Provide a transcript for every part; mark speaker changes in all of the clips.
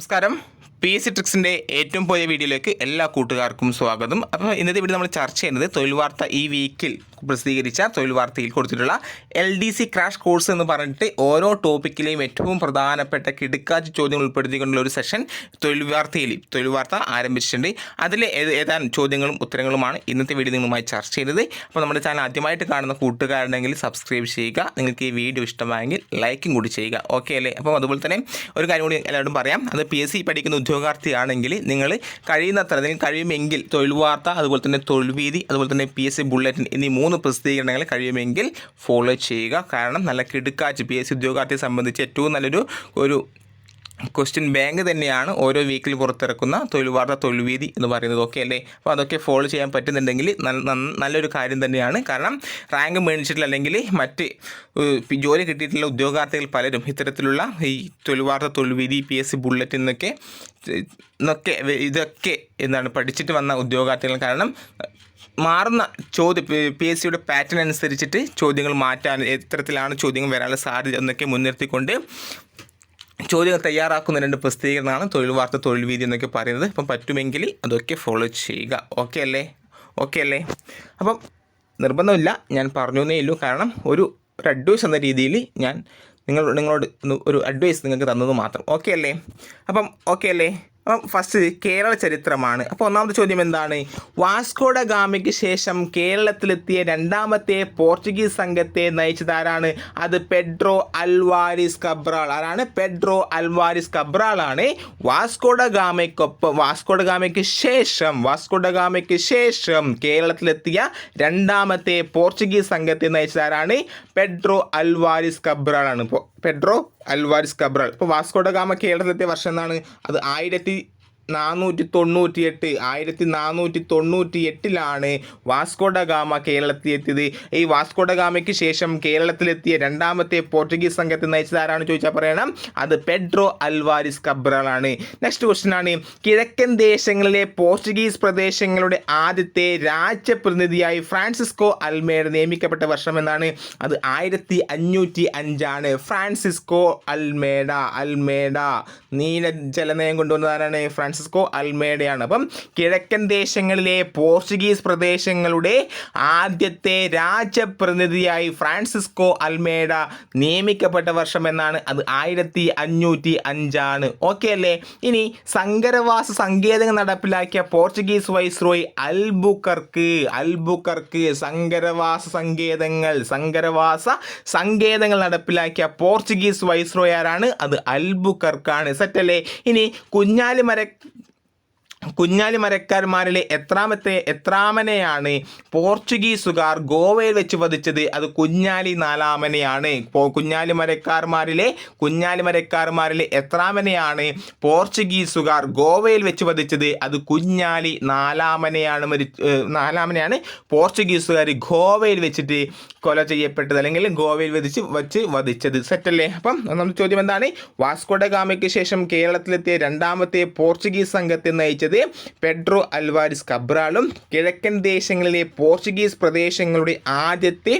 Speaker 1: നമസ്കാരം. P S C ട്രിക്സിന്റെ ഏറ്റവും പുതിയ വീഡിയോയിലേക്ക് എല്ലാ കൂട്ടുകാർക്കും സ്വാഗതം. അപ്പോൾ ഇന്നത്തെ വീഡിയോ നമ്മൾ ചർച്ച ചെയ്യുന്നത് തൊഴിൽ വാർത്ത ഈ വീക്കിൽ പ്രസിദ്ധീകരിച്ച തൊഴിൽ വാർത്തയിൽ കൊടുത്തിട്ടുള്ള L D C crash course എന്ന് പറഞ്ഞിട്ട് ഓരോ ടോപ്പിക്കിലെയും ഏറ്റവും പ്രധാനപ്പെട്ട കിടുക്കാച്ച് ചോദ്യങ്ങൾ ഉൾപ്പെടുത്തിക്കൊണ്ടുള്ള ഒരു സെഷൻ തൊഴിൽ വാർത്തയിൽ തൊഴിൽ വാർത്ത ആരംഭിച്ചിട്ടുണ്ട്. അതിലെ ഏത് ഏതാനും ചോദ്യങ്ങളും ഉത്തരങ്ങളുമാണ് ഇന്നത്തെ വീഡിയോ നിങ്ങളുമായി ചർച്ച ചെയ്തത് അപ്പോൾ നമ്മുടെ ചാനൽ ആദ്യമായിട്ട് കാണുന്ന കൂട്ടുകാരുണ്ടെങ്കിൽ സബ്സ്ക്രൈബ് ചെയ്യുക. നിങ്ങൾക്ക് ഈ വീഡിയോ ഇഷ്ടമായെങ്കിൽ ലൈക്കും കൂടി ചെയ്യുക. ഓക്കെ അല്ലേ? അപ്പോൾ അതുപോലെ തന്നെ ഒരു കാര്യം കൂടി എല്ലാവരും പറയാം. അത് പി എസ് സി പഠിക്കുന്ന ഉദ്യോഗാർത്ഥിയാണെങ്കിൽ നിങ്ങൾ കഴിയുന്നത്ര അല്ലെങ്കിൽ കഴിയുമെങ്കിൽ തൊഴിൽ വാർത്ത അതുപോലെ തന്നെ തൊഴിൽ വീതി അതുപോലെ തന്നെ പി എസ് സി ബുള്ളറ്റിൻ എന്നീ മൂന്ന് പ്രസിദ്ധീകരണങ്ങൾ കഴിയുമെങ്കിൽ ഫോളോ ചെയ്യുക. കാരണം നല്ല കിടുക്കാച്ച് പി എസ് സി ഉദ്യോഗാർത്ഥിയെ സംബന്ധിച്ച് ഏറ്റവും നല്ലൊരു ഒരു ക്വസ്റ്റ്യൻ ബാങ്ക് തന്നെയാണ് ഓരോ വീക്കിൽ പുറത്തിറക്കുന്ന തൊഴിൽ വാർത്ത തൊഴിൽ വീതി എന്ന് പറയുന്നത്. ഓക്കെ അല്ലേ? അപ്പോൾ അതൊക്കെ ഫോളോ ചെയ്യാൻ പറ്റുന്നുണ്ടെങ്കിൽ നല്ലൊരു കാര്യം തന്നെയാണ്. കാരണം റാങ്ക് മേടിച്ചിട്ടില്ല അല്ലെങ്കിൽ മറ്റ് ജോലി കിട്ടിയിട്ടുള്ള ഉദ്യോഗാർത്ഥികൾ പലരും ഇത്തരത്തിലുള്ള ഈ തൊഴിൽ വാർത്ത തൊഴിൽ വീതി പി എസ് സി ബുള്ളറ്റ് എന്നൊക്കെ എന്നൊക്കെ ഇതൊക്കെ എന്താണ് പഠിച്ചിട്ട് വന്ന ഉദ്യോഗാർത്ഥികൾ. കാരണം മാറുന്ന ചോദ്യ പി എസ് സിയുടെ പാറ്റേൺ അനുസരിച്ചിട്ട് ചോദ്യങ്ങൾ മാറ്റാൻ എത്തരത്തിലാണ് ചോദ്യങ്ങൾ വരാനുള്ള സാധ്യത എന്നൊക്കെ മുൻനിർത്തിക്കൊണ്ട് ചോദ്യങ്ങൾ തയ്യാറാക്കുന്ന രണ്ട് പ്രസിദ്ധീകരണമാണ് തൊഴിൽ വാർത്ത തൊഴിൽ വീതി എന്നൊക്കെ പറയുന്നത്. അപ്പം പറ്റുമെങ്കിൽ അതൊക്കെ ഫോളോ ചെയ്യുക. ഓക്കെ അല്ലേ? ഓക്കെ അല്ലേ? അപ്പം നിർബന്ധമില്ല. ഞാൻ പറഞ്ഞു എന്നേ ഉള്ളൂ. കാരണം ഒരു ഒരു അഡ്വൈസ് എന്ന രീതിയിൽ ഞാൻ നിങ്ങൾ നിങ്ങളോട് ഒരു അഡ്വൈസ് നിങ്ങൾക്ക് തന്നത് മാത്രം. ഓക്കെ അല്ലേ? അപ്പം ഓക്കെ അല്ലേ? അപ്പം ഫസ്റ്റ് കേരള ചരിത്രമാണ്. അപ്പോൾ ഒന്നാമത്തെ ചോദ്യം എന്താണ്? വാസ്കോഡ ഗാമയ്ക്ക് ശേഷം കേരളത്തിലെത്തിയ രണ്ടാമത്തെ പോർച്ചുഗീസ് സംഘത്തെ നയിച്ചത് ആരാണ്? അത് പെഡ്രോ അൽവാരിസ് കബ്രാൾ. ആരാണ്? പെഡ്രോ അൽവാരിസ് കബ്രാൾ ആണ്. വാസ്കോഡ ഗാമയ്ക്കൊപ്പം വാസ്കോഡ ഗാമയ്ക്ക് ശേഷം വാസ്കോഡ ഗാമയ്ക്ക് ശേഷം കേരളത്തിലെത്തിയ രണ്ടാമത്തെ പോർച്ചുഗീസ് സംഘത്തെ നയിച്ചത് ആരാണ്? പെഡ്രോ അൽവാരിസ് കബ്രാൾ ആണ്. പെഡ്രോ അൽവാരിസ് കബ്രാൾ ഇപ്പോൾ വാസ്കോഡ ഗാമ കേരളത്തിലെത്തിയ വർഷം എന്നാണ് അത് ആയിരത്തി നാനൂറ്റി തൊണ്ണൂറ്റി എട്ട് ആയിരത്തി നാനൂറ്റി തൊണ്ണൂറ്റി എട്ടിലാണ് വാസ്കോഡഗാമ കേരളത്തിൽ എത്തിയത് ഈ വാസ്കോഡഗാമയ്ക്ക് ശേഷം കേരളത്തിലെത്തിയ രണ്ടാമത്തെ പോർച്ചുഗീസ് സംഘത്തെ നയിച്ചത് ആരാണ് ചോദിച്ചാൽ പറയണം. അത് പെഡ്രോ അൽവാരിസ് കബ്രാളാണ്. നെക്സ്റ്റ് ക്വസ്റ്റ്യൻ ആണ്. കിഴക്കൻ ദേശങ്ങളിലെ പോർച്ചുഗീസ് പ്രദേശങ്ങളുടെ ആദ്യത്തെ രാജ്യപ്രതിനിധിയായി ഫ്രാൻസിസ്കോ അൽമേഡ നിയമിക്കപ്പെട്ട വർഷം എന്നാണ്. അത് ആയിരത്തി അഞ്ഞൂറ്റി അഞ്ചാണ് ഫ്രാൻസിസ്കോ അൽമേഡ അൽമേഡ നീല ജലനയം കൊണ്ടുവന്നതാരാണ്? ഫ്രാൻസിസ്കോ അൽമേഡയാണ്. അപ്പം കിഴക്കൻ ദേശങ്ങളിലെ പോർച്ചുഗീസ് പ്രദേശങ്ങളുടെ ആദ്യത്തെ രാജപ്രതിനിധിയായി ഫ്രാൻസിസ്കോ അൽമേഡ നിയമിക്കപ്പെട്ട വർഷം എന്നാണ്. അത് ആയിരത്തി അഞ്ഞൂറ്റി അഞ്ചാണ് ഓക്കെ അല്ലേ? ഇനി സങ്കരവാസ സങ്കേതങ്ങൾ നടപ്പിലാക്കിയ പോർച്ചുഗീസ് വൈസ്രോയ് അൽബുക്കർക്ക് അൽബുക്കർക്ക് സങ്കരവാസ സങ്കേതങ്ങൾ സങ്കരവാസ സങ്കേതങ്ങൾ നടപ്പിലാക്കിയ പോർച്ചുഗീസ് വൈസ്രോയാരാണ് അത് അൽബുക്കർക്കാണ്. സെറ്റല്ലേ ഇനി കുഞ്ഞാലിമര കുഞ്ഞാലി മരക്കാരന്മാരിലെ എത്രാമത്തെ എത്രാമനെയാണ് പോർച്ചുഗീസുകാർ ഗോവയിൽ വെച്ച് വധിച്ചത്? അത് കുഞ്ഞാലി നാലാമനെയാണ്. കുഞ്ഞാലി മരക്കാർമാരിലെ കുഞ്ഞാലി മരക്കാർമാരിലെ എത്രാമനെയാണ് പോർച്ചുഗീസുകാർ ഗോവയിൽ വെച്ച് വധിച്ചത്? അത് കുഞ്ഞാലി നാലാമനെയാണ് മരി നാലാമനെയാണ് പോർച്ചുഗീസുകാർ ഗോവയിൽ വെച്ചിട്ട് കൊല ചെയ്യപ്പെട്ടത് അല്ലെങ്കിൽ ഗോവയിൽ വധിച്ച് വച്ച് വധിച്ചത്. സെറ്റല്ലേ? അപ്പം നമ്മുടെ ചോദ്യം എന്താണ്? വാസ്കോഡ ഗാമയ്ക്ക് ശേഷം കേരളത്തിലെത്തിയ രണ്ടാമത്തെ പോർച്ചുഗീസ് സംഘത്തെ നയിച്ചത് പെഡ്രോ അൽവാരിസ് കബ്രാളും കിഴക്കൻ ദേശങ്ങളിലെ പോർച്ചുഗീസ് പ്രദേശങ്ങളുടെ ആദ്യത്തെ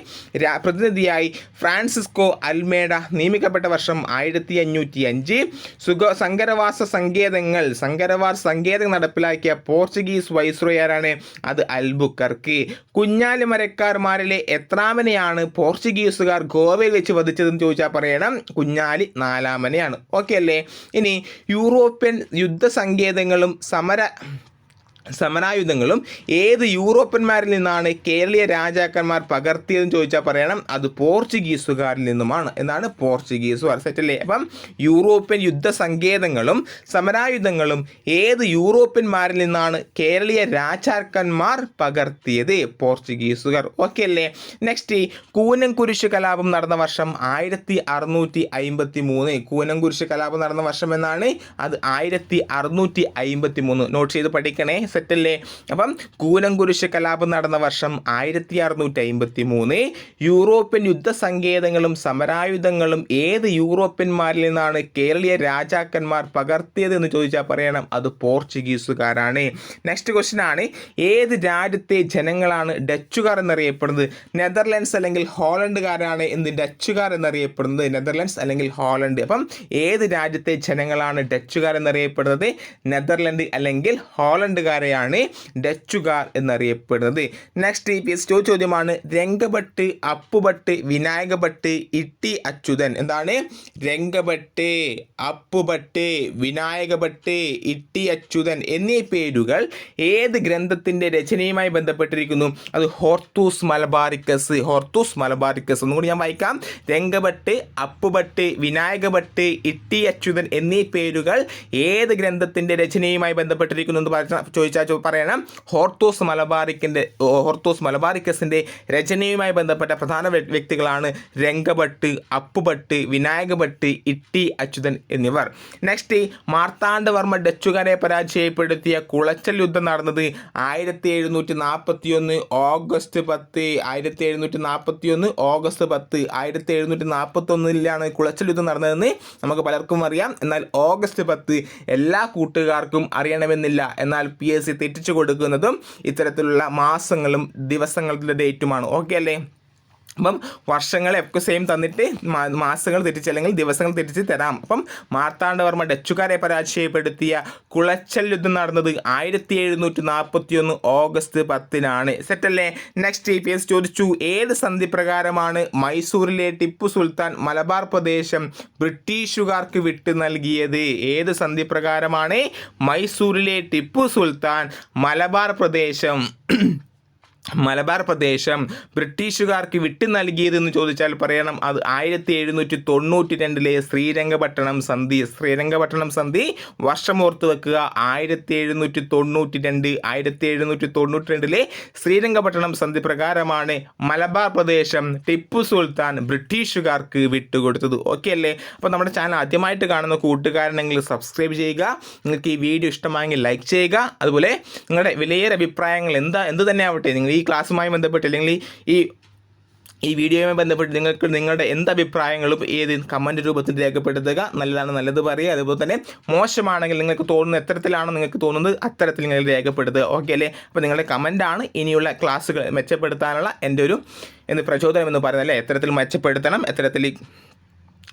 Speaker 1: പ്രതിനിധിയായി ഫ്രാൻസിസ്കോ അൽമേഡ നിയമിക്കപ്പെട്ട വർഷം ആയിരത്തി അഞ്ഞൂറ്റി അഞ്ച് സുഖ സങ്കരവാസ സങ്കേതങ്ങൾ സങ്കരവാസ സങ്കേതങ്ങൾ നടപ്പിലാക്കിയ പോർച്ചുഗീസ് വൈസ്രോയാരാണ് അത് അൽബുക്കർക്ക്. കുഞ്ഞാലി മരക്കാർമാരിലെ എത്രാമനെയാണ് പോർച്ചുഗീസുകാർ ഗോവയിൽ വെച്ച് വധിച്ചതെന്ന് ചോദിച്ചാൽ പറയണം. കുഞ്ഞാലി നാലാമനെയാണ്. ഓക്കെ അല്ലേ? ഇനി യൂറോപ്യൻ യുദ്ധ സങ്കേതങ്ങളും സമര but I, സമരായുധങ്ങളും ഏത് യൂറോപ്യന്മാരിൽ നിന്നാണ് കേരളീയ രാജാക്കന്മാർ പകർത്തിയതെന്ന് ചോദിച്ചാൽ പറയണം അത് പോർച്ചുഗീസുകാരിൽ നിന്നുമാണ്. എന്നാണ് പോർച്ചുഗീസുകാർ. സെറ്റല്ലേ? അപ്പം യൂറോപ്യൻ യുദ്ധ സങ്കേതങ്ങളും സമരായുധങ്ങളും ഏത് യൂറോപ്യന്മാരിൽ നിന്നാണ് കേരളീയ രാജാക്കന്മാർ പകർത്തിയത്? പോർച്ചുഗീസുകാർ. ഓക്കെ അല്ലേ നെക്സ്റ്റ് കൂനംകുരിശ് കലാപം നടന്ന വർഷം ആയിരത്തി അറുന്നൂറ്റി അയിമ്പത്തി മൂന്ന് കൂനംകുരിശ് കലാപം നടന്ന വർഷം എന്നാണ്? അത് ആയിരത്തി അറുന്നൂറ്റി അയിമ്പത്തി മൂന്ന് നോട്ട് ചെയ്ത് പഠിക്കണേ. സെറ്റല്ലേ? അപ്പം കൂലംകുരിശ് കലാപം നടന്ന വർഷം ആയിരത്തി അറുന്നൂറ്റി അമ്പത്തി മൂന്ന് യൂറോപ്യൻ യുദ്ധസങ്കേതങ്ങളും സമരായുധങ്ങളും ഏത് യൂറോപ്യന്മാരിൽ നിന്നാണ് കേരളീയ രാജാക്കന്മാർ പകർത്തിയത് എന്ന് ചോദിച്ചാൽ പറയണം അത് പോർച്ചുഗീസുകാരാണ്. നെക്സ്റ്റ് ക്വസ്റ്റ്യൻ ആണ് ഏത് രാജ്യത്തെ ജനങ്ങളാണ് ഡച്ചുകാർ എന്നറിയപ്പെടുന്നത്? നെതർലാൻഡ്സ് അല്ലെങ്കിൽ ഹോളണ്ടുകാരാണ് എന്ത് ഡച്ചുകാർ എന്നറിയപ്പെടുന്നത്. നെതർലാൻഡ്സ് അല്ലെങ്കിൽ ഹോളണ്ട്. അപ്പം ഏത് രാജ്യത്തെ ജനങ്ങളാണ് ഡച്ചുകാർ എന്നറിയപ്പെടുന്നത്? നെതർലൻഡ് അല്ലെങ്കിൽ ഹോളണ്ടുകാരെയാണ് ഡച്ചുകാർ എന്നറിയപ്പെടുന്നത്. നെക്സ്റ്റ് പി എസ് ടു ചോദ്യമാണ് രംഗഭട്ട് അപ്പുഭട്ട് വിനായകഭട്ട് ഇട്ടി അച്യുതൻ. എന്താണ്? രംഗഭട്ട് അപ്പുഭട്ട് വിനായകഭട്ട് ഇട്ടി അച്യുതൻ എന്നീ പേരുകൾ ഏത് ഗ്രന്ഥത്തിന്റെ രചനയുമായി ബന്ധപ്പെട്ടിരിക്കുന്നു? അത് ഹോർത്തൂസ് മലബാറിക്കസ് ഹോർത്തൂസ് മലബാറിക്കസ് ഒന്നും കൂടി ഞാൻ വായിക്കാം. രംഗഭട്ട് അപ്പുഭട്ട് വിനായകഭട്ട് ഇട്ടി അച്യുതൻ എന്നീ പേരുകൾ ഏത് ഗ്രന്ഥത്തിന്റെ രചനയുമായി ബന്ധപ്പെട്ടിരിക്കുന്നു എന്ന് പറഞ്ഞ ചോദിച്ചാൽ പറയണം. ഹോർത്തോസ് മലബാറിക്കിന്റെ ഹോർത്തോസ് മലബാറിക്കസിന്റെ രചനയുമായി ബന്ധപ്പെട്ട പ്രധാന വ്യക്തികളാണ് രംഗഭട്ട് അപ്പുഭട്ട് വിനായകഭട്ട് ഇട്ടി അച്യുതൻ എന്നിവർ. നെക്സ്റ്റ് മാർത്താണ്ഡവർമ്മ ഡച്ചുകാരെ പരാജയപ്പെടുത്തിയ കുളച്ചൽ യുദ്ധം നടന്നത് ആയിരത്തി എഴുന്നൂറ്റി നാൽപ്പത്തി ഒന്ന് ഓഗസ്റ്റ് പത്ത് ആയിരത്തി എഴുന്നൂറ്റി നാൽപ്പത്തി ഒന്ന് ഓഗസ്റ്റ് പത്ത് ആയിരത്തി എഴുന്നൂറ്റി നാൽപ്പത്തി ഒന്നിലാണ് കുളച്ചൽ യുദ്ധം നടന്നതെന്ന് നമുക്ക് പലർക്കും അറിയാം. എന്നാൽ ഓഗസ്റ്റ് പത്ത് എല്ലാ കൂട്ടുകാർക്കും അറിയണമെന്നില്ല. എന്നാൽ പി. എസ് സി തെറ്റിച്ചു കൊടുക്കുന്നതും ഇത്തരത്തിലുള്ള മാസങ്ങളും ദിവസങ്ങളുടെ ഡേറ്റുമാണ്. ഓക്കെ അല്ലേ? അപ്പം വർഷങ്ങളെയൊക്കെ സെയിം തന്നിട്ട് മാസങ്ങൾ തിരിച്ച് അല്ലെങ്കിൽ ദിവസങ്ങൾ തിരിച്ച് തരാം. അപ്പം മാർത്താണ്ഡവർമ്മ ഡച്ചുകാരെ പരാജയപ്പെടുത്തിയ കുളച്ചൽ യുദ്ധം നടന്നത് ആയിരത്തി എഴുന്നൂറ്റി നാൽപ്പത്തി ഒന്ന് ഓഗസ്റ്റ് പത്തിനാണ്. സെറ്റല്ലേ നെക്സ്റ്റ് പി എസ് ചോദിച്ചു. ഏത് സന്ധി പ്രകാരമാണ് മൈസൂരിലെ ടിപ്പു സുൽത്താൻ മലബാർ പ്രദേശം ബ്രിട്ടീഷുകാർക്ക് വിട്ടു നൽകിയത്? ഏത് സന്ധി പ്രകാരമാണ് മൈസൂരിലെ ടിപ്പു സുൽത്താൻ മലബാർ പ്രദേശം? മലബാർ പ്രദേശം ബ്രിട്ടീഷുകാർക്ക് വിട്ടു നൽകിയതെന്ന് ചോദിച്ചാൽ പറയണം. അത് ആയിരത്തി എഴുന്നൂറ്റി തൊണ്ണൂറ്റി രണ്ടിലെ ശ്രീരംഗപട്ടണം സന്ധി. ശ്രീരംഗപട്ടണം സന്ധി വർഷമോർത്ത് വെക്കുക. ആയിരത്തി എഴുന്നൂറ്റി തൊണ്ണൂറ്റി രണ്ട് ആയിരത്തി എഴുന്നൂറ്റി തൊണ്ണൂറ്റി രണ്ടിലെ ശ്രീരംഗപട്ടണം സന്ധി പ്രകാരമാണ് മലബാർ പ്രദേശം ടിപ്പു സുൽത്താൻ ബ്രിട്ടീഷുകാർക്ക് വിട്ടുകൊടുത്തത്. ഓക്കെ അല്ലേ? അപ്പോൾ നമ്മുടെ ചാനൽ ആദ്യമായിട്ട് കാണുന്ന കൂട്ടുകാരനെങ്കിൽ സബ്സ്ക്രൈബ് ചെയ്യുക. നിങ്ങൾക്ക് ഈ വീഡിയോ ഇഷ്ടമായെങ്കിൽ ലൈക്ക് ചെയ്യുക. അതുപോലെ നിങ്ങളുടെ വിലയേറെ അഭിപ്രായങ്ങൾ എന്താ? എന്ത് തന്നെ ആവട്ടെ. നിങ്ങൾ ഈ ക്ലാസ്സുമായി ബന്ധപ്പെട്ട് അല്ലെങ്കിൽ ഈ ഈ വീഡിയോയുമായി ബന്ധപ്പെട്ട് നിങ്ങൾക്ക് നിങ്ങളുടെ എന്ത് അഭിപ്രായങ്ങളും ഏത് കമന്റ് രൂപത്തിൽ രേഖപ്പെടുത്തുക നല്ലതാണ് നല്ലത് പറയുക. അതുപോലെ തന്നെ മോശമാണെങ്കിൽ നിങ്ങൾക്ക് തോന്നുന്ന എത്തരത്തിലാണോ നിങ്ങൾക്ക് തോന്നുന്നത് അത്തരത്തിൽ നിങ്ങൾ രേഖപ്പെടുത്തുക. ഓക്കെ അല്ലേ? അപ്പോൾ നിങ്ങളുടെ കമന്റാണ് ഇനിയുള്ള ക്ലാസ്സുകൾ മെച്ചപ്പെടുത്താനുള്ള എന്റെ ഒരു എന്ന് പ്രചോദനം എന്ന് പറയുന്നത് അല്ലേ? എത്തരത്തിൽ മെച്ചപ്പെടുത്തണം എത്തരത്തിൽ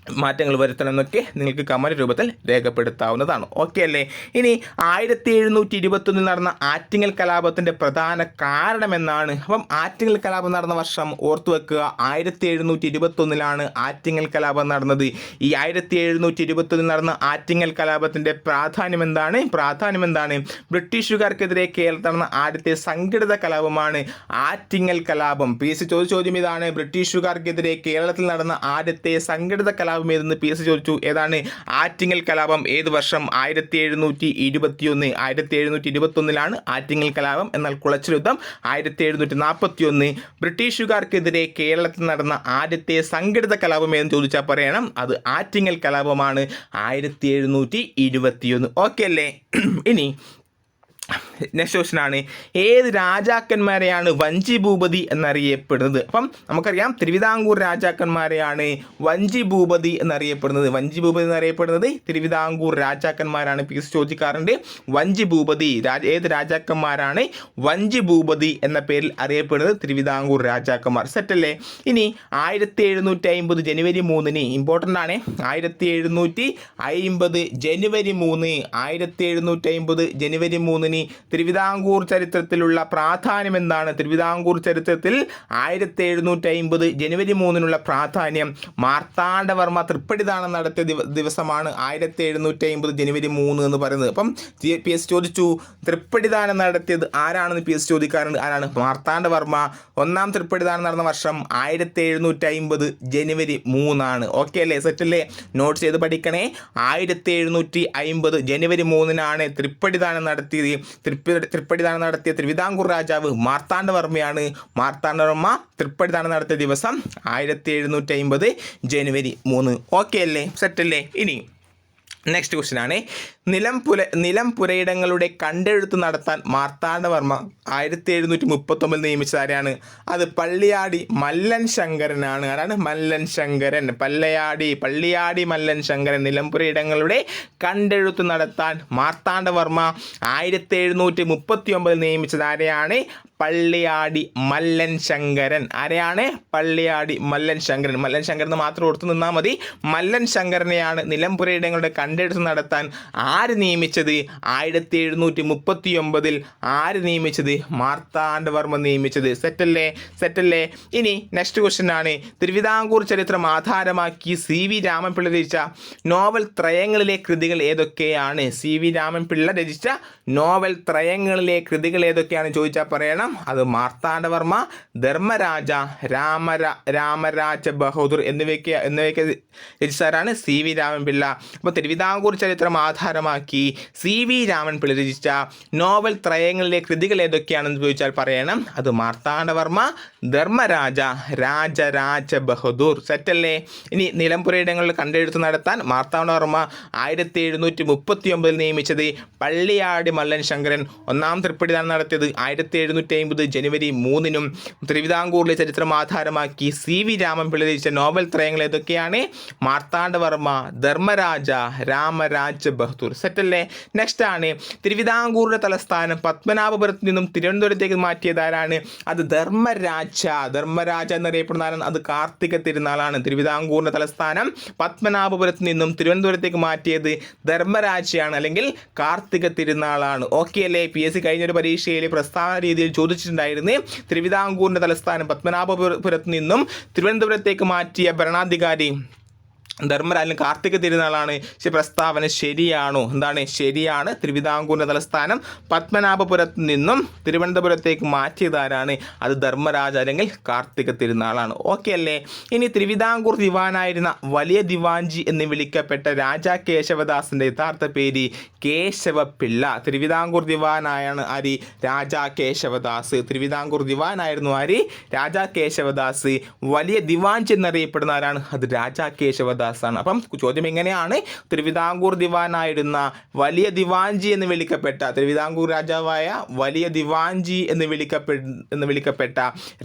Speaker 1: മാറ്റങ്ങൾ വരുത്തണമെന്നൊക്കെ നിങ്ങൾക്ക് കമന്റ് രൂപത്തിൽ രേഖപ്പെടുത്താവുന്നതാണ്. ഓക്കെ അല്ലേ? ഇനി ആയിരത്തി എഴുന്നൂറ്റി ഇരുപത്തൊന്നിൽ നടന്ന ആറ്റിങ്ങൽ കലാപത്തിന്റെ പ്രധാന കാരണമെന്നാണ്. അപ്പം ആറ്റിങ്ങൽ കലാപം നടന്ന വർഷം ഓർത്തു വെക്കുക. ആയിരത്തി എഴുന്നൂറ്റി ഇരുപത്തൊന്നിലാണ് ആറ്റിങ്ങൽ കലാപം നടന്നത്. ഈ ആയിരത്തി എഴുന്നൂറ്റി ഇരുപത്തൊന്നിൽ നടന്ന ആറ്റിങ്ങൽ കലാപത്തിന്റെ പ്രാധാന്യം എന്താണ് പ്രാധാന്യം എന്താണ് ബ്രിട്ടീഷുകാർക്കെതിരെ കേരളത്തിൽ നടന്ന ആദ്യത്തെ സംഘടിത കലാപമാണ് ആറ്റിങ്ങൽ കലാപം. പി എസ് ചോദിച്ച ചോദ്യം ഇതാണ്. ബ്രിട്ടീഷുകാർക്കെതിരെ കേരളത്തിൽ നടന്ന ആദ്യത്തെ സംഘടിത കലാപം ഏതെന്ന് പി എസ് ചോദിച്ചു. ഏതാണ് ആറ്റിങ്ങൽ കലാപം? ഏത് വർഷം? ആയിരത്തി എഴുന്നൂറ്റി ഇരുപത്തിയൊന്ന് ആയിരത്തി എഴുന്നൂറ്റി ഇരുപത്തൊന്നിലാണ് ആറ്റിങ്ങൽ കലാപം. എന്നാൽ കുളച്ചിൽ യുദ്ധം ആയിരത്തി എഴുന്നൂറ്റി നാൽപ്പത്തി ഒന്ന് ബ്രിട്ടീഷുകാർക്കെതിരെ കേരളത്തിൽ നടന്ന ആദ്യത്തെ സംഘടിത കലാപം ഏതെന്ന് ചോദിച്ചാൽ പറയണം. അത് ആറ്റിങ്ങൽ കലാപമാണ്. ആയിരത്തി എഴുന്നൂറ്റി ഇരുപത്തിയൊന്ന് ഓക്കെ അല്ലേ? ഇനി നെക്സ്റ്റ് ക്വസ്റ്റൻ ആണ് ഏത് രാജാക്കന്മാരെയാണ് വഞ്ചി ഭൂപതി എന്നറിയപ്പെടുന്നത്. അപ്പം നമുക്കറിയാം തിരുവിതാംകൂർ രാജാക്കന്മാരെയാണ് വഞ്ചി ഭൂപതി എന്നറിയപ്പെടുന്നത്. വഞ്ചി ഭൂപതി എന്നറിയപ്പെടുന്നത് തിരുവിതാംകൂർ രാജാക്കന്മാരാണ്. പി എസ് ചോദിക്കാറുണ്ട് വഞ്ചി ഭൂപതി രാജ ഏത് രാജാക്കന്മാരാണ് വഞ്ചി ഭൂപതി എന്ന പേരിൽ അറിയപ്പെടുന്നത് തിരുവിതാംകൂർ രാജാക്കന്മാർ. സെറ്റല്ലേ? ഇനി ആയിരത്തി എഴുന്നൂറ്റി അമ്പത് ജനുവരി മൂന്നിന് ഇമ്പോർട്ടന്റ് ആണ്. ആയിരത്തി എഴുന്നൂറ്റി അമ്പത് ജനുവരി മൂന്ന്. ആയിരത്തി എഴുന്നൂറ്റി അമ്പത് ജനുവരി മൂന്നിന് തിരുവിതാംകൂർ ചരിത്രത്തിലുള്ള പ്രാധാന്യം എന്താണ് തിരുവിതാംകൂർ ചരിത്രത്തിൽ ആയിരത്തി എഴുന്നൂറ്റി അമ്പത് ജനുവരി മൂന്നിനുള്ള പ്രാധാന്യം മാർത്താണ്ഡവർമ്മ തൃപ്പടിദാനം നടത്തിയ ദിവ ദിവസമാണ് ആയിരത്തി എഴുന്നൂറ്റി അമ്പത് ജനുവരി മൂന്ന് എന്ന് പറയുന്നത്. അപ്പം പി എസ് ചോദിച്ചു തൃപ്പടിദാനം നടത്തിയത് ആരാണെന്ന് പി എസ് ചോദിക്കാറുണ്ട്. ആരാണ്? മാർത്താണ്ഡവർമ്മ. ഒന്നാം തൃപ്പടിദാനം നടന്ന വർഷം ആയിരത്തി എഴുന്നൂറ്റി അമ്പത് ജനുവരി മൂന്നാണ്. ഓക്കെ അല്ലേ? സെറ്റല്ലേ നോട്ട് ചെയ്ത് പഠിക്കണേ. ആയിരത്തി എഴുന്നൂറ്റി അമ്പത് ജനുവരി മൂന്നിനാണ് തൃപ്പടിദാനം നടത്തിയത്. തൃപ്പടിദാനം നടത്തിയ തിരുവിതാംകൂർ രാജാവ് മാർത്താണ്ഡവർമ്മയാണ്. മാർത്താണ്ഡവർമ്മ തൃപ്പടിദാനം നടത്തിയ ദിവസം ആയിരത്തി എഴുന്നൂറ്റി അമ്പത് ജനുവരി മൂന്ന്. ഓക്കെ അല്ലേ? സെറ്റല്ലേ ഇനി നെക്സ്റ്റ് ക്വസ്റ്റ്യൻ ആണ്. നിലംപുര നിലം പുരയിടങ്ങളുടെ കണ്ടെഴുത്ത് നടത്താൻ മാർത്താണ്ഡവർമ്മ ആയിരത്തി എഴുന്നൂറ്റി മുപ്പത്തൊമ്പതിൽ നിയമിച്ചത് ആരാണ് അത് പള്ളിയാടി മല്ലൻ ശങ്കരനാണ്. ആരാണ്? മല്ലൻ ശങ്കരൻ. പല്ലയാടി പള്ളിയാടി മല്ലൻ ശങ്കരൻ നിലംപുരയിടങ്ങളുടെ കണ്ടെഴുത്ത് നടത്താൻ മാർത്താണ്ഡവർമ്മ ആയിരത്തി എഴുന്നൂറ്റി മുപ്പത്തി ഒമ്പതിൽ നിയമിച്ചത് ആരെയാണ് പള്ളിയാടി മല്ലൻ ശങ്കരൻ. ആരെയാണ്? പള്ളിയാടി മല്ലൻ ശങ്കരൻ. മല്ലൻ ശങ്കരൻ മാത്രം ഓർത്ത് നിന്നാൽ മതി. മല്ലൻ ശങ്കരനെയാണ് നിലംപുരയിടങ്ങളുടെ കണ്ടെടുത്ത് നടത്താൻ ആര് നിയമിച്ചത്? ആയിരത്തി എഴുന്നൂറ്റി മുപ്പത്തി ഒമ്പതിൽ ആര് നിയമിച്ചത്? മാർത്താണ്ഡവർമ്മ നിയമിച്ചത്. സെറ്റല്ലേ? സെറ്റല്ലേ? ഇനി നെക്സ്റ്റ് ക്വസ്റ്റ്യൻ ആണ്. തിരുവിതാംകൂർ ചരിത്രം ആധാരമാക്കി സി വി രാമൻപിള്ള രചിച്ച നോവൽ ത്രയങ്ങളിലെ കൃതികൾ ഏതൊക്കെയാണ്? സി വി രാമൻപിള്ള രചിച്ച നോവൽ ത്രയങ്ങളിലെ കൃതികൾ ഏതൊക്കെയാണ് ചോദിച്ചാൽ പറയണം. അത് മാർത്താണ്ഡവർമ്മ ധർമ്മരാജ രാമര രാമരാജ ബഹദൂർ എന്നിവയ്ക്ക് എന്നിവയ്ക്ക് രചിച്ചാരാണ് സി വി രാമൻപിള്ള. അപ്പോൾ തിരുവിതാംകൂർ ചരിത്രം ആധാരമാക്കി സി വി രാമൻപിള്ള രചിച്ച നോവൽ ത്രയങ്ങളിലെ കൃതികൾ ഏതൊക്കെയാണെന്ന് ചോദിച്ചാൽ പറയണം. അത് മാർത്താണ്ഡവർമ്മ ധർമ്മരാജ രാജരാജ ബഹദൂർ സെറ്റല്ലേ ഇനി നിലമ്പുരയിടങ്ങളിൽ കണ്ടെടുത്ത് നടത്താൻ മാർത്താണ്ഡവർമ്മ ആയിരത്തി എഴുന്നൂറ്റി മുപ്പത്തി ഒമ്പതിൽ നിയമിച്ചത് പള്ളിയാടി മല്ലൻ ശങ്കരൻ ഒന്നാം തൃപ്പടിദാനം നടത്തിയത്. ആയിരത്തി എഴുന്നൂറ്റി അമ്പത് ജനുവരി മൂന്നിനും തിരുവിതാംകൂറിലെ ചരിത്രം ആധാരമാക്കി സി വി രാമൻപിള്ള രചിച്ച നോവൽ ത്രയങ്ങൾ ഏതൊക്കെയാണ്? മാർത്താണ്ഡവർമ്മ ധർമ്മരാജ രാമരാജ ബഹദൂർ സെറ്റല്ലേ? നെക്സ്റ്റ് ആണ് തിരുവിതാംകൂറിന്റെ തലസ്ഥാനം പത്മനാഭപുരത്ത് നിന്നും തിരുവനന്തപുരത്തേക്ക് മാറ്റിയത് ആരാണ്? അത് ധർമ്മരാജ. ധർമ്മരാജ എന്നറിയപ്പെടുന്ന ആരാണ്? അത് കാർത്തിക തിരുനാളാണ്. തിരുവിതാംകൂറിന്റെ തലസ്ഥാനം പത്മനാഭപുരത്ത് നിന്നും തിരുവനന്തപുരത്തേക്ക് മാറ്റിയത് ധർമ്മരാജയാണ്. അല്ലെങ്കിൽ കാർത്തിക തിരുനാളാണ്. ഓക്കെ അല്ലേ? പി എസ് സി കഴിഞ്ഞൊരു പരീക്ഷയിൽ പ്രസ്താവന രീതിയിൽ ചോദിച്ചിട്ടുണ്ടായിരുന്നു തിരുവിതാംകൂറിന്റെ തലസ്ഥാനം പത്മനാഭപുരത്ത് നിന്നും തിരുവനന്തപുരത്തേക്ക് മാറ്റിയ ഭരണാധികാരി ധർമ്മരാജൻ കാർത്തിക തിരുനാളാണ്. പ്രസ്താവന ശരിയാണോ? എന്താണ്? ശരിയാണ്. തിരുവിതാംകൂറിന്റെ തലസ്ഥാനം പത്മനാഭപുരത്ത് നിന്നും തിരുവനന്തപുരത്തേക്ക് മാറ്റിയതാരാണ്? അത് ധർമ്മരാജ അല്ലെങ്കിൽ കാർത്തിക തിരുനാളാണ്. ഓക്കെ അല്ലേ? ഇനി തിരുവിതാംകൂർ ദിവാനായിരുന്ന വലിയ ദിവാൻജി എന്ന് വിളിക്കപ്പെട്ട രാജാ കേശവദാസിന്റെ യഥാർത്ഥ പേര് കേശവപിള്ള. തിരുവിതാംകൂർ ദിവാനായാണ് ആരി? രാജാ കേശവദാസ്. തിരുവിതാംകൂർ ദിവാനായിരുന്നു ആരി? രാജാ കേശവദാസ്. വലിയ ദിവാൻജി എന്നറിയപ്പെടുന്ന ആരാണ്? അത് രാജാ കേശവദാസ്. ആണ് അപ്പം ചോദ്യം എങ്ങനെയാണ് തിരുവിതാംകൂർ ദിവാനായിരുന്ന വലിയ ദിവാൻജി എന്ന് വിളിക്കപ്പെട്ട തിരുവിതാംകൂർ രാജാവായ വലിയ ദിവാൻജി എന്ന് വിളിക്കപ്പെ എന്ന് വിളിക്കപ്പെട്ട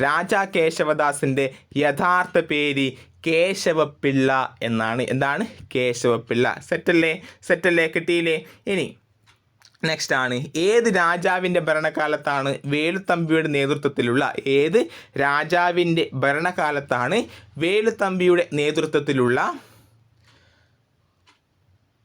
Speaker 1: രാജാ കേശവദാസിന്റെ യഥാർത്ഥ പേര് കേശവപിള്ള എന്നാണ്. എന്താണ്? കേശവപിള്ള. സെറ്റല്ലേ? സെറ്റല്ലേ? കിട്ടിയില്ലേ? ഇനി നെക്സ്റ്റ് ആണ്. ഏത് രാജാവിന്റെ ഭരണകാലത്താണ് വേലുത്തമ്പിയുടെ നേതൃത്വത്തിലുള്ള ഏത് രാജാവിന്റെ ഭരണകാലത്താണ് വേലുത്തമ്പിയുടെ നേതൃത്വത്തിലുള്ള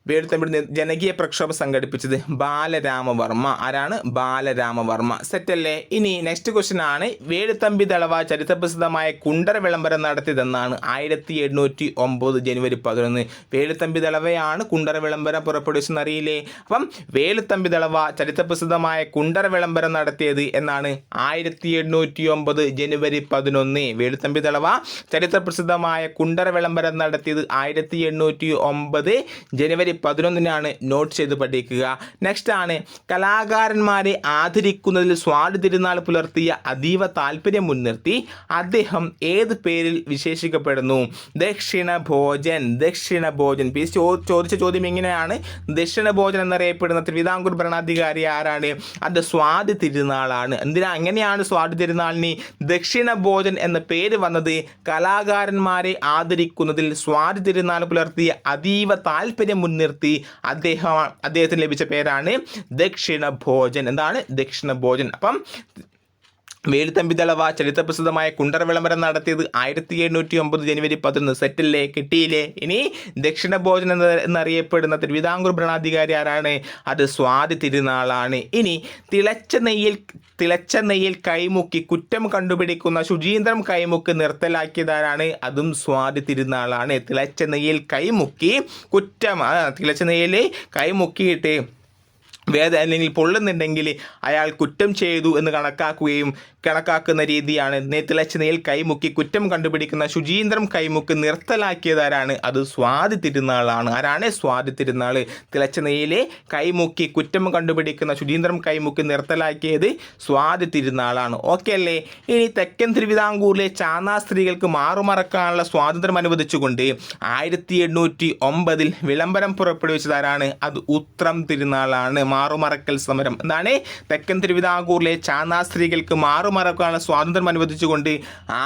Speaker 1: വേലുത്തമ്പിയുടെ ജനകീയ പ്രക്ഷോഭം സംഘടിപ്പിച്ചത് ബാലരാമവർമ്മ. ആരാണ്? ബാലരാമവർമ്മ. സെറ്റ് അല്ലേ? ഇനി നെക്സ്റ്റ് ക്വസ്റ്റ്യൻ ആണ്. വേലുത്തമ്പി ദളവ ചരിത്രപ്രസിദ്ധമായ കുണ്ടറ വിളംബരം നടത്തിയതെന്നാണ് ആയിരത്തി എണ്ണൂറ്റി ഒമ്പത് ജനുവരി പതിനൊന്ന്. വേലുത്തമ്പി ദളവയാണ് കുണ്ടറ വിളംബരം പുറപ്പെടുവിച്ചെന്ന് അറിയില്ലേ? അപ്പം വേലുത്തമ്പി ദളവ ചരിത്രപ്രസിദ്ധമായ കുണ്ടറ വിളംബരം നടത്തിയത് എന്നാണ് ആയിരത്തി എണ്ണൂറ്റി ഒമ്പത് ജനുവരി പതിനൊന്ന്. വേലുത്തമ്പി ദളവ ചരിത്രപ്രസിദ്ധമായ കുണ്ടറ വിളംബരം നടത്തിയത് ആയിരത്തി എണ്ണൂറ്റി ഒമ്പത് ജനുവരി പതിനൊന്നിനാണ് നോട്ട് ചെയ്ത് പഠിക്കുക. നെക്സ്റ്റ് ആണ് കലാകാരന്മാരെ ആദരിക്കുന്നതിൽ സ്വാതി തിരുനാൾ പുലർത്തിയ അതീവ താല്പര്യം മുൻനിർത്തി അദ്ദേഹം ഏത് പേരിൽ വിശേഷിക്കപ്പെടുന്നു? ദക്ഷിണ ഭോജൻ ദക്ഷിണ ഭോജൻ. പി ചോദിച്ച ചോദ്യം എങ്ങനെയാണ് ദക്ഷിണ ഭോജൻ എന്നറിയപ്പെടുന്ന തിരുവിതാംകൂർ ഭരണാധികാരി ആരാണ്? അത് സ്വാതി തിരുനാളാണ്. എന്തിനാ അങ്ങനെയാണ് സ്വാതി തിരുനാളിന് ദക്ഷിണ ഭോജൻ എന്ന പേര് വന്നത്? കലാകാരന്മാരെ ആദരിക്കുന്നതിൽ സ്വാതി തിരുനാൾ പുലർത്തിയ അതീവ താല്പര്യം മുൻനിർത്തി അദ്ദേഹം അദ്ദേഹത്തിന് ലഭിച്ച പേരാണ് ദക്ഷിണ ഭോജൻ എന്താണ്? ദക്ഷിണ ഭോജൻ അപ്പം വേലുത്തമ്പി ദളവ ചരിത്രപ്രസിദ്ധമായ കുണ്ടറ വിളംബരം നടത്തിയത് ആയിരത്തി എണ്ണൂറ്റി ഒമ്പത് ജനുവരി പതിനൊന്ന്. സെറ്റിലെ കിട്ടിയില്ലേ? ഇനി ദക്ഷിണ ഭോജൻ എന്നറിയപ്പെടുന്ന തിരുവിതാംകൂർ ഭരണാധികാരി ആരാണ്? അത് സ്വാതി തിരുനാളാണ്. ഇനി തിളച്ച നെയ്യിൽ തിളച്ച നെയ്യിൽ കൈമുക്കി കുറ്റം കണ്ടുപിടിക്കുന്ന ശുചീന്ദ്രം കൈമുക്ക് നിർത്തലാക്കിയതാരാണ് അതും സ്വാതി തിരുനാളാണ്. തിളച്ച നെയ്യിൽ കൈമുക്കി കുറ്റം തിളച്ച നെയ്യിൽ കൈമുക്കിയിട്ട് വേദ അല്ലെങ്കിൽ പൊള്ളുന്നുണ്ടെങ്കിൽ അയാൾ കുറ്റം ചെയ്തു എന്ന് കണക്കാക്കുകയും കണക്കാക്കുന്ന രീതിയാണ്. നേ- കൈമുക്കി കുറ്റം കണ്ടുപിടിക്കുന്ന ശുചീന്ദ്രം കൈമുക്കി നിർത്തലാക്കിയതാരാണ്? അത് സ്വാതി തിരുനാളാണ്. ആരാണ് സ്വാതി തിരുനാൾ തിളച്ച കൈമുക്കി കുറ്റം കണ്ടുപിടിക്കുന്ന ശുചീന്ദ്രം കൈമുക്കി നിർത്തലാക്കിയത് സ്വാതി തിരുനാളാണ്. ഓക്കെ അല്ലേ? ഇനി തെക്കൻ തിരുവിതാംകൂറിലെ ചാന്നാ സ്ത്രീകൾക്ക് മാറുമറക്കാനുള്ള സ്വാതന്ത്ര്യം അനുവദിച്ചുകൊണ്ട് ആയിരത്തി എണ്ണൂറ്റി ഒമ്പതിൽ വിളംബരം പുറപ്പെടുവിച്ചതാരാണ്? അത് ഉത്രം തിരുനാളാണ്. മാറുമറക്കൽ സമരം. എന്താണ്? തെക്കൻ തിരുവിതാംകൂറിലെ ചാന്നാ സ്ത്രീകൾക്ക് മാറുമറക്കാനുള്ള സ്വാതന്ത്ര്യം അനുവദിച്ചുകൊണ്ട്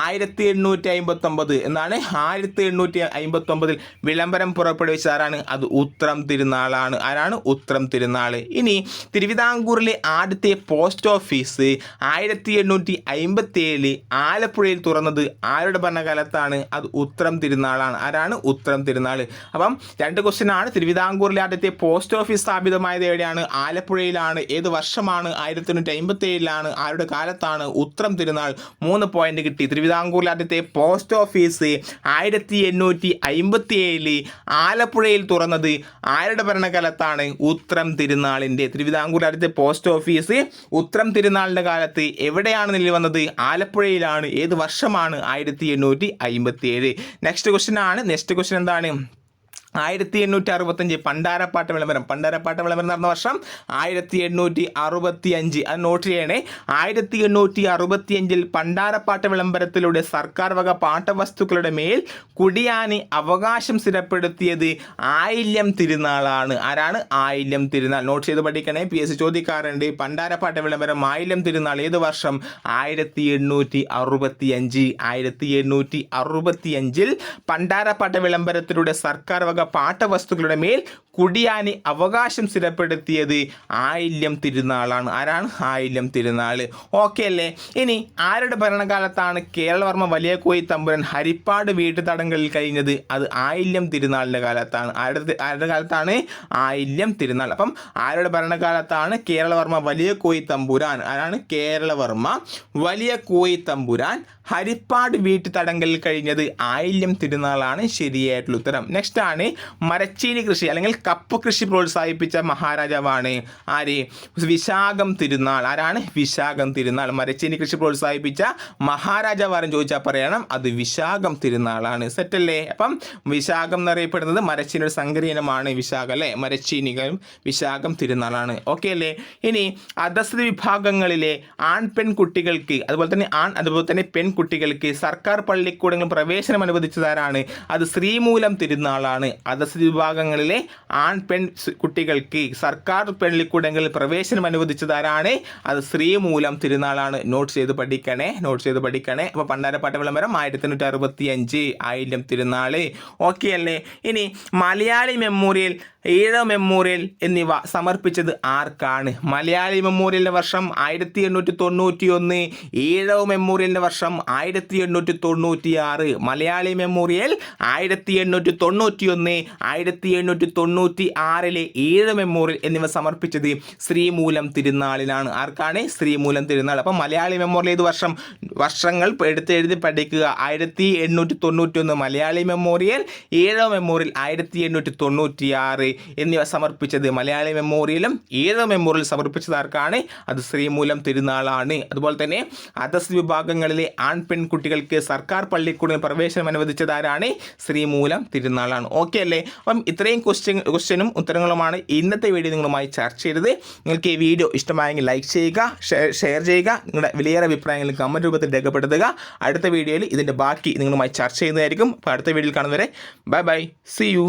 Speaker 1: ആയിരത്തി എണ്ണൂറ്റി അമ്പത്തി ഒമ്പത് എന്നാണ് ആയിരത്തി എണ്ണൂറ്റി അമ്പത്തി ഒമ്പതിൽ വിളംബരം പുറപ്പെടുവിച്ച ആരാണ്? അത് ഉത്രം തിരുനാളാണ്. ആരാണ്? ഉത്രം തിരുനാൾ ഇനി തിരുവിതാംകൂറിലെ ആദ്യത്തെ പോസ്റ്റ് ഓഫീസ് ആയിരത്തി എണ്ണൂറ്റി അമ്പത്തി ഏഴിൽ ആലപ്പുഴയിൽ തുറന്നത് ആരുടെ ഭരണകാലത്താണ്? അത് ഉത്രം തിരുനാളാണ്. ആരാണ്? ഉത്രം തിരുനാൾ അപ്പം രണ്ട് ക്വസ്റ്റ്യൻ ആണ്. തിരുവിതാംകൂറിലെ ആദ്യത്തെ പോസ്റ്റ് ഓഫീസ് സ്ഥാപിതമായത് എവിടെയാണ്? ആലപ്പുഴയിലാണ് ഏത് വർഷമാണ്? ആയിരത്തി തൊണ്ണൂറ്റി അമ്പത്തി ഏഴിലാണ് ആരുടെ കാലത്താണ് ഉത്രം തിരുനാൾ മൂന്ന് പോയിന്റ് കിട്ടി. തിരുവിതാംകൂർ ആദ്യത്തെ പോസ്റ്റ് ഓഫീസ് ആയിരത്തി എണ്ണൂറ്റി അമ്പത്തി ഏഴിൽ ആലപ്പുഴയിൽ തുറന്നത് ആരുടെ ഭരണകാലത്താണ് ഉത്രം തിരുനാളിന്റെ തിരുവിതാംകൂർ ആദ്യത്തെ പോസ്റ്റ് ഓഫീസ് ഉത്രം തിരുനാളിന്റെ കാലത്ത് എവിടെയാണ് നിലവിൽ വന്നത്? ആലപ്പുഴയിലാണ്. ഏത് വർഷമാണ് ആയിരത്തി എണ്ണൂറ്റി അമ്പത്തി ഏഴ് നെക്സ്റ്റ് ക്വസ്റ്റ്യൻ ആണ്. നെക്സ്റ്റ് ക്വസ്റ്റ്യൻ എന്താണ്? ആയിരത്തി എണ്ണൂറ്റി അറുപത്തഞ്ച് പണ്ടാരപ്പാട്ട വിളംബരം. പണ്ടാരപ്പാട്ട വിളംബരം നടന്ന വർഷം ആയിരത്തി എണ്ണൂറ്റി അറുപത്തി അഞ്ച് അത് നോട്ട് ചെയ്യണേ. ആയിരത്തി എണ്ണൂറ്റി അറുപത്തി അഞ്ചിൽ പണ്ടാരപ്പാട്ട വിളംബരത്തിലൂടെ സർക്കാർ വക പാട്ടവസ്തുക്കളുടെ മേൽ കുടിയാന് അവകാശം സ്ഥിരപ്പെടുത്തിയത് ആയില്യം തിരുനാളാണ്. ആരാണ്? ആയില്യം തിരുനാൾ. നോട്ട് ചെയ്ത് പഠിക്കണേ. പി എസ് ചോദിക്കാറുണ്ട്. പണ്ടാരപ്പാട്ട വിളംബരം ആയില്യം തിരുനാൾ ഏത് വർഷം? ആയിരത്തി എണ്ണൂറ്റി അറുപത്തി അഞ്ച് ആയിരത്തി എണ്ണൂറ്റി അറുപത്തി അഞ്ചിൽ പണ്ടാരപ്പാട്ട വിളംബരത്തിലൂടെ സർക്കാർ വക പാട്ടവസ്തുക്കളുടെ മേൽ കുടിയാനി അവകാശം സ്ഥിരപ്പെടുത്തിയത് ആയില്യം തിരുനാളാണ്. ആരാണ് ആയില്യം തിരുനാൾ ഓക്കെ അല്ലേ? ഇനി ആരുടെ ഭരണകാലത്താണ് കേരളവർമ്മ വലിയ കോയി തമ്പുരൻ ഹരിപ്പാട് വീട്ടു തടങ്കലിൽ കഴിഞ്ഞത്? അത് ആയില്യം തിരുനാളിന്റെ കാലത്താണ്. ആരുടെ ആരുടെ കാലത്താണ്? ആയില്യം തിരുനാൾ. അപ്പം ആരുടെ ഭരണകാലത്താണ് കേരളവർമ്മ വലിയ കോയി തമ്പുരാൻ? ആരാണ്? കേരളവർമ്മ വലിയ കോയി തമ്പുരാൻ ഹരിപ്പാട് വീട്ടു തടങ്കലിൽ കഴിഞ്ഞത് ആയില്യം തിരുനാളാണ് ശരിയായിട്ടുള്ള ഉത്തരം. നെക്സ്റ്റ് ആണ് മരച്ചീനി കൃഷി അല്ലെങ്കിൽ കപ്പ കൃഷി പ്രോത്സാഹിപ്പിച്ച മഹാരാജാവാണ് ആര്? വിശാഖം തിരുനാൾ. ആരാണ്? വിശാഖം തിരുനാൾ. മരച്ചീനി കൃഷി പ്രോത്സാഹിപ്പിച്ച മഹാരാജാവാരം ചോദിച്ചാൽ പറയണം. അത് വിശാഖം തിരുനാളാണ്. സെറ്റ് അല്ലേ അപ്പം വിശാഖം എന്നറിയപ്പെടുന്നത് മരച്ചീനിയുടെ സങ്കരീനമാണ് വിശാഖം അല്ലേ? മരച്ചീനികൾ വിശാഖം തിരുനാളാണ്. ഓക്കെ അല്ലേ? ഇനി അധസ്ഥിത വിഭാഗങ്ങളിലെ ആൺ പെൺകുട്ടികൾക്ക് അതുപോലെ തന്നെ ആൺ അതുപോലെ തന്നെ പെൺകുട്ടികൾക്ക് സർക്കാർ പള്ളിക്കൂടങ്ങളിൽ പ്രവേശനം അനുവദിച്ചതാരാണ് അത് ശ്രീമൂലം തിരുനാളാണ്. അധസ്ഥിത വിഭാഗങ്ങളിലെ ആൺ പെൺ കുട്ടികൾക്ക് സർക്കാർ പള്ളിക്കൂടങ്ങളിൽ പ്രവേശനം അനുവദിച്ചതാരാണ് അത് ശ്രീമൂലം തിരുനാളാണ്. നോട്ട് ചെയ്ത് പഠിക്കണേ. നോട്ട് ചെയ്ത് പഠിക്കണേ. അപ്പോൾ പണ്ടാരപ്പാട്ട വിളംബരം ആയിരത്തി എണ്ണൂറ്റി അറുപത്തി അഞ്ച് ആയിരം തിരുനാൾ ഓക്കെ അല്ലേ? ഇനി മലയാളി മെമ്മോറിയൽ ഈഴ മെമ്മോറിയൽ എന്നിവ സമർപ്പിച്ചത് ആർക്കാണ്? മലയാളി മെമ്മോറിയലിന്റെ വർഷം ആയിരത്തി എണ്ണൂറ്റി തൊണ്ണൂറ്റി ഒന്ന് ഈഴവ് മെമ്മോറിയലിന്റെ വർഷം ആയിരത്തി എണ്ണൂറ്റി തൊണ്ണൂറ്റി ആറ് മലയാളി മെമ്മോറിയൽ ആയിരത്തി എണ്ണൂറ്റി തൊണ്ണൂറ്റി ഒന്ന് ആയിരത്തി എണ്ണൂറ്റി തൊണ്ണൂറ്റി ആറിലെ ഏഴ് മെമ്മോറിയൽ എന്നിവ സമർപ്പിച്ചത് ശ്രീമൂലം തിരുനാളിനാണ് ആർക്കാണ് ശ്രീമൂലം തിരുനാൾ? അപ്പം മലയാളി മെമ്മോറിയൽ ഏത് വർഷം? വർഷങ്ങൾ എടുത്ത് എഴുതി പഠിക്കുക. ആയിരത്തി എണ്ണൂറ്റി തൊണ്ണൂറ്റി മലയാളി മെമ്മോറിയൽ ഏഴോ മെമ്മോറിയൽ ആയിരത്തി എണ്ണൂറ്റി തൊണ്ണൂറ്റി ആറ് എന്നിവ സമർപ്പിച്ചത് മലയാളി മെമ്മോറിയലും ഏഴോ മെമ്മോറിയൽ സമർപ്പിച്ചത് ആർക്കാണ്? അത് ശ്രീമൂലം തിരുനാളാണ്. അതുപോലെ തന്നെ അതസ് വിഭാഗങ്ങളിലെ ആൺ പെൺകുട്ടികൾക്ക് സർക്കാർ പള്ളിക്കൂടിന് പ്രവേശനം അനുവദിച്ചത് ആരാണ്? ശ്രീമൂലം തിരുനാളാണ്. ഓക്കെ അല്ലേ? അപ്പം ഇത്രയും ക്വസ്റ്റ്യൻ ക്വസ്റ്റ്യനും ഉത്തരങ്ങളുമാണ് ഇന്നത്തെ വീഡിയോ നിങ്ങളുമായി ചർച്ച ചെയ്തത്. നിങ്ങൾക്ക് ഈ വീഡിയോ ഇഷ്ടമായെങ്കിൽ ലൈക്ക് ചെയ്യുക ഷെയർ ചെയ്യുക നിങ്ങളുടെ വിലയേറെ അഭിപ്രായങ്ങൾ കമന്റ് രൂപത്തിൽ രേഖപ്പെടുത്തുക. അടുത്ത വീഡിയോയിൽ ഇതിന്റെ ബാക്കി നിങ്ങളുമായി ചർച്ച ചെയ്യുന്നതായിരിക്കും. അപ്പോൾ അടുത്ത വീഡിയോയിൽ കാണുന്നവരെ ബൈ ബൈ സി യു